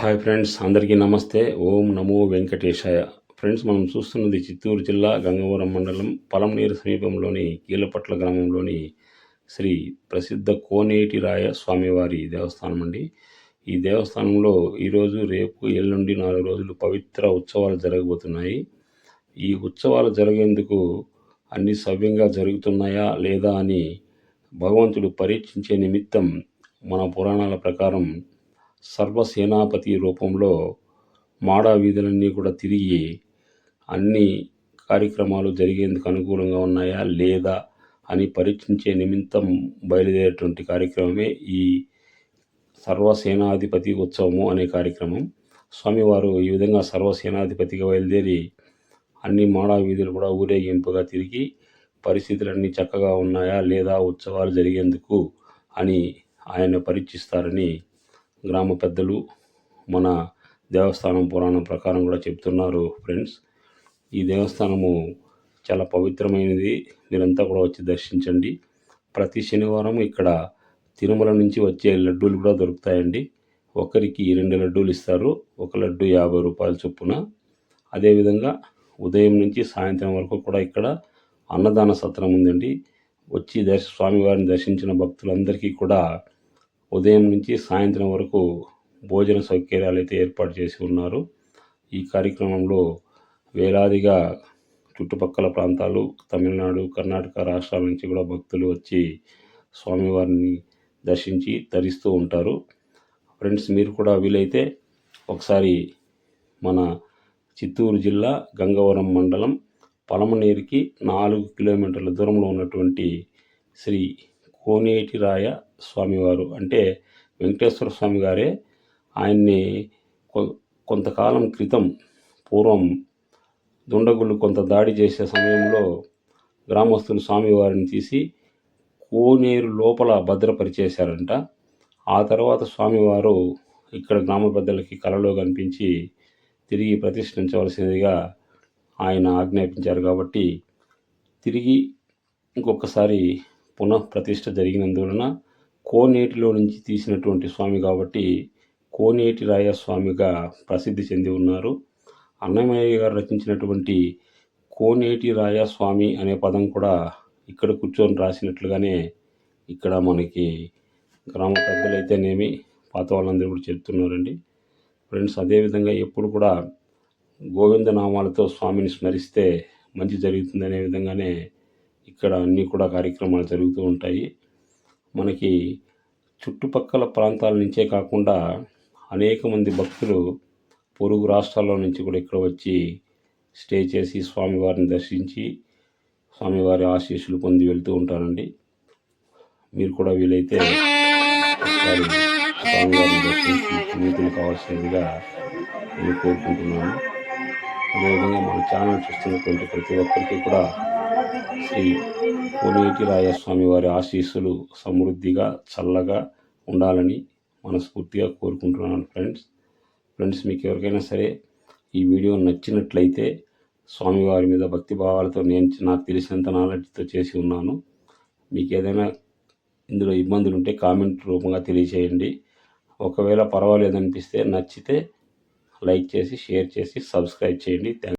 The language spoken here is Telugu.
హాయ్ ఫ్రెండ్స్ అందరికీ నమస్తే. ఓం నమో వెంకటేశాయ. ఫ్రెండ్స్ మనం చూస్తున్నది చిత్తూరు జిల్లా గంగవరం మండలం పలంనీరు సమీపంలోని కీలపట్ల గ్రామంలోని శ్రీ ప్రసిద్ధ కోనేటి రాయ స్వామివారి దేవస్థానం అండి. ఈ దేవస్థానంలో ఈరోజు రేపు ఎల్లుండి నాలుగు రోజులు పవిత్ర ఉత్సవాలు జరగబోతున్నాయి. ఈ ఉత్సవాలు జరిగేందుకు అన్ని సవ్యంగా జరుగుతున్నాయా లేదా అని భగవంతుడు పరీక్షించే నిమిత్తం మన పురాణాల ప్రకారం సర్వసేనాపతి రూపంలో మాడా వీధులన్నీ కూడా తిరిగి అన్ని కార్యక్రమాలు జరిగేందుకు అనుకూలంగా ఉన్నాయా లేదా అని పరీక్షించే నిమిత్తం బయలుదేరేటువంటి కార్యక్రమమే ఈ సర్వసేనాధిపతి ఉత్సవము అనే కార్యక్రమం. స్వామివారు ఈ విధంగా సర్వసేనాధిపతిగా బయలుదేరి అన్ని మాడా వీధులు కూడా ఊరేగింపుగా తిరిగి పరిస్థితులన్నీ చక్కగా ఉన్నాయా లేదా ఉత్సవాలు జరిగేందుకు అని ఆయన పరీక్షిస్తారని గ్రామ పెద్దలు మన దేవస్థానం పురాణం ప్రకారం కూడా చెప్తున్నారు ఫ్రెండ్స్. ఈ దేవస్థానము చాలా పవిత్రమైనది. మీరంతా కూడా వచ్చి దర్శించండి. ప్రతి శనివారం ఇక్కడ తిరుమల నుంచి వచ్చే లడ్డూలు కూడా దొరుకుతాయండి. ఒకరికి రెండు లడ్డూలు ఇస్తారు. ఒక లడ్డు యాభై రూపాయల చొప్పున. అదేవిధంగా ఉదయం నుంచి సాయంత్రం వరకు కూడా ఇక్కడ అన్నదాన సత్రం ఉందండి. వచ్చి దర్శ స్వామివారిని దర్శించిన భక్తులందరికీ కూడా ఉదయం నుంచి సాయంత్రం వరకు భోజన సౌకర్యాలు అయితే ఏర్పాటు చేసి ఉన్నారు. ఈ కార్యక్రమంలో వేలాదిగా చుట్టుపక్కల ప్రాంతాలు తమిళనాడు కర్ణాటక రాష్ట్రాల నుంచి కూడా భక్తులు వచ్చి స్వామివారిని దర్శించి ధరిస్తూ ఉంటారు. ఫ్రెండ్స్ మీరు కూడా వీలైతే ఒకసారి మన చిత్తూరు జిల్లా గంగవరం మండలం పలమనేరికి నాలుగు కిలోమీటర్ల దూరంలో ఉన్నటువంటి శ్రీ కోనేటిరాయ స్వామివారు. అంటే వెంకటేశ్వర స్వామి గారే ఆయన్ని కొంతకాలం క్రితం పూర్వం దుండగులు కొంత దాడి చేసే సమయంలో గ్రామస్తులు స్వామివారిని తీసి కోనేరు లోపల భద్రపరిచేశారంట. ఆ తర్వాత స్వామివారు ఇక్కడ గ్రామ పెద్దలకి కలలో కనిపించి తిరిగి ప్రతిష్ఠించవలసిందిగా ఆయన ఆజ్ఞాపించారు కాబట్టి తిరిగి ఇంకొకసారి పునఃప్రతిష్ఠ జరిగినందువలన కోనేటిలో నుంచి తీసినటువంటి స్వామి కాబట్టి కోనేటి రాయ స్వామిగా ప్రసిద్ధి చెంది ఉన్నారు. అన్నమయ్య గారు రచించినటువంటి కోనేటి రాయ స్వామి అనే పదం కూడా ఇక్కడ కూర్చొని రాసినట్లుగానే ఇక్కడ మనకి గ్రామ పెద్దలైతేనేమి పాత వాళ్ళందరూ కూడా చెప్తున్నారండి. ఫ్రెండ్స్ అదేవిధంగా ఎప్పుడు కూడా గోవిందనామాలతో స్వామిని స్మరిస్తే మంచి జరుగుతుందనే విధంగానే ఇక్కడ అన్నీ కూడా కార్యక్రమాలు జరుగుతూ ఉంటాయి. మనకి చుట్టుపక్కల ప్రాంతాల నుంచే కాకుండా అనేక మంది భక్తులు పొరుగు రాష్ట్రాల్లో నుంచి కూడా ఇక్కడ వచ్చి స్టే చేసి స్వామివారిని దర్శించి స్వామివారి ఆశీస్సులు పొంది వెళ్తూ ఉంటారండి. మీరు కూడా వీలైతే స్వామివారిని దర్శించి పునీతులు కావాల్సినదిగా నేను కోరుకుంటున్నాను. అదేవిధంగా మన ఛానల్ చూస్తున్నటువంటి ప్రతి ఒక్కరికి కూడా శ్రీ కోనేటి రాయస్వామి వారి ఆశీస్సులు సమృద్ధిగా చల్లగా ఉండాలని మనస్ఫూర్తిగా కోరుకుంటున్నాను ఫ్రెండ్స్. ఫ్రెండ్స్ మీకు ఎవరికైనా సరే ఈ వీడియో నచ్చినట్లయితే స్వామివారి మీద భక్తి భావాలతో నేను నాకు తెలిసినంత నాలెడ్జ్తో చేసి ఉన్నాను. మీకు ఏదైనా ఇందులో ఇబ్బందులు ఉంటే కామెంట్ రూపంగా తెలియచేయండి. ఒకవేళ పర్వాలేదనిపిస్తే నచ్చితే లైక్ చేసి షేర్ చేసి సబ్స్క్రైబ్ చేయండి. థ్యాంక్